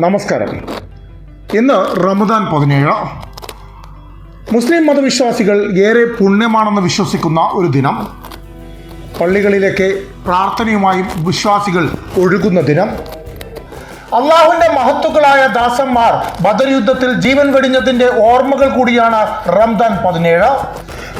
നമസ്കാരം. ഇന്ന് റമദാൻ പതിനേഴ്. മുസ്ലിം മതവിശ്വാസികൾ ഏറെ പുണ്യമാണെന്ന് വിശ്വസിക്കുന്ന ഒരു ദിനം. പള്ളികളിലേക്ക് പ്രാർത്ഥനയുമായും വിശ്വാസികൾ ഒഴുകുന്ന ദിനം. അള്ളാഹുവിന്റെ മഹത്തുക്കളായ ദാസന്മാർ ബദർ യുദ്ധത്തിൽ ജീവൻ വെടിഞ്ഞതിന്റെ ഓർമ്മകൾ കൂടിയാണ് റംദാൻ പതിനേഴ്.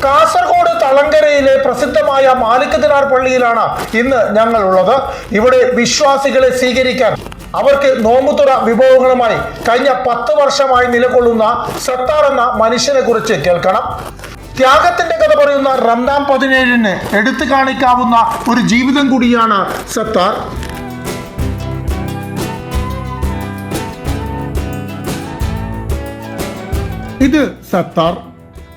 കാസർഗോഡ് തളങ്കരയിലെ പ്രസിദ്ധമായ മാലിക് ദിനാർ പള്ളിയിലാണ് ഇന്ന് ഞങ്ങളുള്ളത്. ഇവിടെ വിശ്വാസികളെ സ്വീകരിക്കാൻ അവർക്ക് നോമ്പുതുറ വിഭവങ്ങളുമായി കഴിഞ്ഞ പത്ത് വർഷമായി നിലകൊള്ളുന്ന സത്താർ എന്ന മനുഷ്യനെ കുറിച്ച് കേൾക്കണം. ത്യാഗത്തിന്റെ കഥ പറയുന്ന രണ്ടാം പതിനേഴിന് എടുത്തു കാണിക്കാവുന്ന ഒരു ജീവിതം കൂടിയാണ് സത്താർ. ഇത് സത്താർ.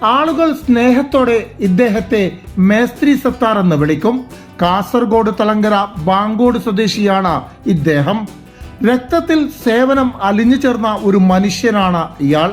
ആളുകൾ സ്നേഹത്തോടെ ഇദ്ദേഹത്തെ മേസ്ത്രി സത്താർ എന്ന് വിളിക്കും. കാസർഗോഡ് തലങ്കര ബാങ്കോട് സ്വദേശിയാണ് ഇദ്ദേഹം. രക്തത്തിൽ സേവനം അലിഞ്ഞു ചേർന്ന ഒരു മനുഷ്യനാണ് ഇയാൾ.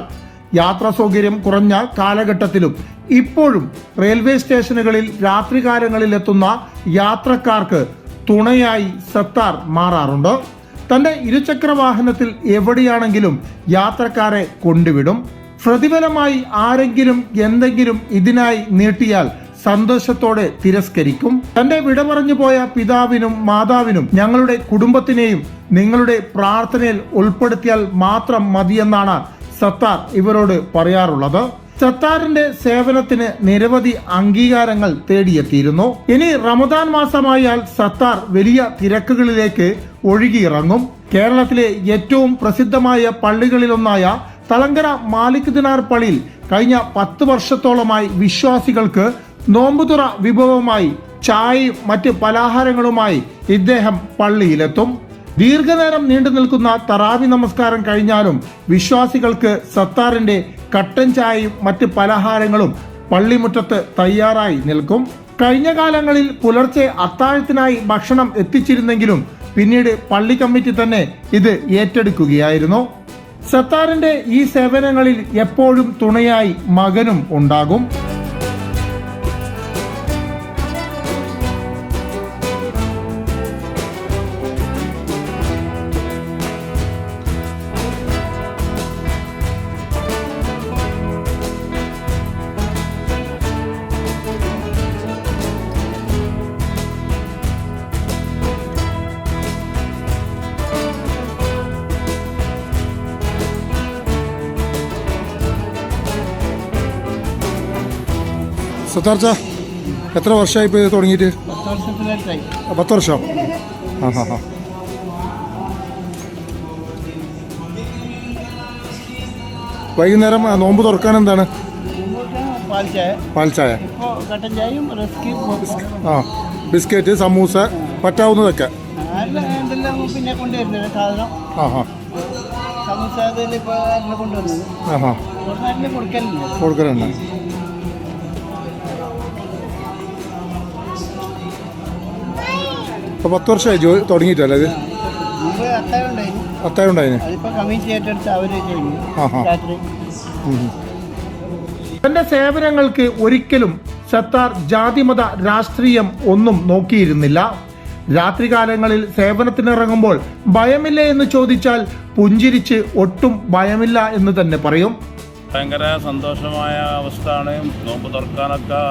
യാത്രാ സൗകര്യം കുറഞ്ഞ കാലഘട്ടത്തിലും ഇപ്പോഴും റെയിൽവേ സ്റ്റേഷനുകളിൽ രാത്രികാലങ്ങളിൽ എത്തുന്ന യാത്രക്കാർക്ക് തുണയായി സത്താർ മാറാറുണ്ട്. തന്റെ ഇരുചക്ര വാഹനത്തിൽ എവിടെയാണെങ്കിലും യാത്രക്കാരെ കൊണ്ടുവിടും. പ്രതിഫലമായി ആരെങ്കിലും എന്തെങ്കിലും ഇതിനായി നീട്ടിയാൽ സന്തോഷത്തോടെ തിരസ്കരിക്കും. തന്റെ വിട പറഞ്ഞു പോയ പിതാവിനും മാതാവിനും ഞങ്ങളുടെ കുടുംബത്തിനെയും നിങ്ങളുടെ പ്രാർത്ഥനയിൽ ഉൾപ്പെടുത്തിയാൽ മാത്രം മതിയെന്നാണ് സത്താർ ഇവരോട് പറയാറുള്ളത്. സത്താറിന്റെ സേവനത്തിന് നിരവധി അംഗീകാരങ്ങൾ തേടിയെത്തിയിരുന്നു. ഇനി റമദാൻ മാസമായാൽ സത്താർ വലിയ തിരക്കുകളിലേക്ക് ഒഴുകിയിറങ്ങും. കേരളത്തിലെ ഏറ്റവും പ്രസിദ്ധമായ പള്ളികളിലൊന്നായ തലങ്കര മാലിക് ദിനാർ പള്ളിയിൽ കഴിഞ്ഞ പത്ത് വർഷത്തോളമായി വിശ്വാസികൾക്ക് നോമ്പുതുറ വിഭവമായി ചായയും മറ്റ് പലഹാരങ്ങളുമായി ഇദ്ദേഹം പള്ളിയിലെത്തും. ദീർഘനേരം നീണ്ടു നിൽക്കുന്ന തറാവി നമസ്കാരം കഴിഞ്ഞാലും വിശ്വാസികൾക്ക് സത്താറിന്റെ കട്ടൻ ചായയും മറ്റ് പലഹാരങ്ങളും പള്ളിമുറ്റത്ത് തയ്യാറായി നിൽക്കും. കഴിഞ്ഞ കാലങ്ങളിൽ പുലർച്ചെ അത്താഴത്തിനായി ഭക്ഷണം എത്തിച്ചിരുന്നെങ്കിലും പിന്നീട് പള്ളി കമ്മിറ്റി തന്നെ ഇത് ഏറ്റെടുക്കുകയായിരുന്നു. സത്താറിന്റെ ഈ സേവനങ്ങളിൽ എപ്പോഴും തുണയായി മകനും ഉണ്ടാകും. സത്താർച്ച എത്ര വർഷമായി ഇപ്പോൾ ഇത് തുടങ്ങിയിട്ട്? പത്ത് വർഷം. ആ ഹാ ഹാ. വൈകുന്നേരം നോമ്പ് തുറക്കാൻ എന്താണ്? പാൽച്ചായ. ആ ബിസ്ക്കറ്റ് സമൂസ പറ്റാവുന്നതൊക്കെ. ആ ഹാ. സമൂസ ഇപ്പോൾ പത്ത് വർഷമായി ജോലി തുടങ്ങിയിട്ടല്ലേ ഇത്? അത്താഴം ഉണ്ടായിന് തന്റെ സേവനങ്ങൾക്ക് ഒരിക്കലും സത്താർ ജാതിമത രാഷ്ട്രീയം ഒന്നും നോക്കിയിരുന്നില്ല. രാത്രികാലങ്ങളിൽ സേവനത്തിനിറങ്ങുമ്പോൾ ഭയമില്ല എന്ന് ചോദിച്ചാൽ പുഞ്ചിരിച്ച് ഒട്ടും ഭയമില്ല എന്ന് തന്നെ പറയും. ഭയങ്കര സന്തോഷമായ അവസ്ഥയാണ്. നോമ്പ് തുറക്കാനൊക്കെ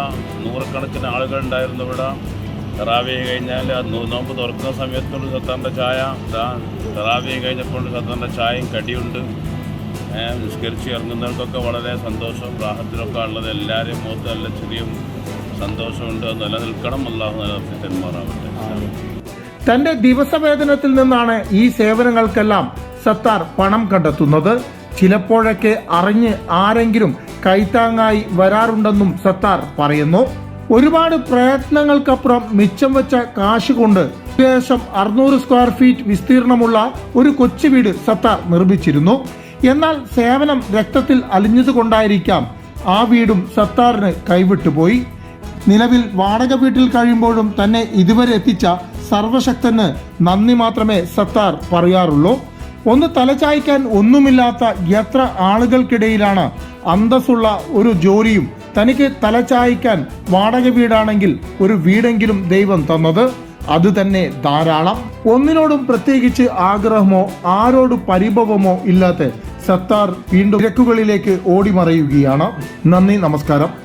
നൂറുകണക്കിന് ആളുകൾ ഉണ്ടായിരുന്നു ഇവിടെ. തെറാവി കഴിഞ്ഞാൽ നോമ്പ് തുറക്കുന്ന സമയത്തുള്ള സത്താറിന്റെ ചായ. ഇതാ തെറാവി കഴിഞ്ഞപ്പോൾ സത്താറിന്റെ ചായയും കടിയുണ്ട്. നിഷ്കരിച്ച് ഇറങ്ങുന്നവർക്കൊക്കെ വളരെ സന്തോഷം. പ്രാഹത്തിലൊക്കെ ഉള്ളത് എല്ലാവരെയും മുഖത്ത് നല്ല ചെറിയ സന്തോഷമുണ്ട്. നിലനിൽക്കണം അല്ലാഹു നിലനിർത്തി തെന്മാറാവട്ടെ. തന്റെ ദിവസവേതനത്തിൽ നിന്നാണ് ഈ സേവനങ്ങൾക്കെല്ലാം സത്താർ പണം കണ്ടെത്തുന്നത്. ചിലപ്പോഴൊക്കെ അറിഞ്ഞ് ആരെങ്കിലും കൈത്താങ്ങായി വരാറുണ്ടെന്നും സത്താർ പറയുന്നു. ഒരുപാട് പ്രയത്നങ്ങൾക്കപ്പുറം മിച്ചം വെച്ച കാശ് കൊണ്ട് ഏകദേശം അറുന്നൂറ് സ്ക്വയർ ഫീറ്റ് വിസ്തീർണമുള്ള ഒരു കൊച്ചു വീട് സത്താർ നിർമ്മിച്ചിരുന്നു. എന്നാൽ സേവനം രക്തത്തിൽ അലിഞ്ഞതുകൊണ്ടായിരിക്കാം ആ വീടും സത്താറിന് കൈവിട്ടുപോയി. നിലവിൽ വാടക വീട്ടിൽ കഴിയുമ്പോഴും തന്നെ ഇതുവരെ എത്തിച്ച സർവശക്തന് നന്ദി മാത്രമേ സത്താർ പറയാറുള്ളൂ. ഒന്ന് തലചായ്ക്കാൻ ഒന്നുമില്ലാത്ത എത്ര ആളുകൾക്കിടയിലാണ് അന്തസ്സുള്ള ഒരു ജോലിയും തനിക്ക് തലചായ്ക്കാൻ വാടക വീടാണെങ്കിൽ ഒരു വീടെങ്കിലും ദൈവം തന്നത്. അത് തന്നെ ധാരാളം. ഒന്നിനോടും പ്രത്യേകിച്ച് ആഗ്രഹമോ ആരോട് പരിഭവമോ ഇല്ലാത്ത സത്താർ വീണ്ടും തിരക്കുകളിലേക്ക് ഓടിമറയുകയാണ്. നന്ദി നമസ്കാരം.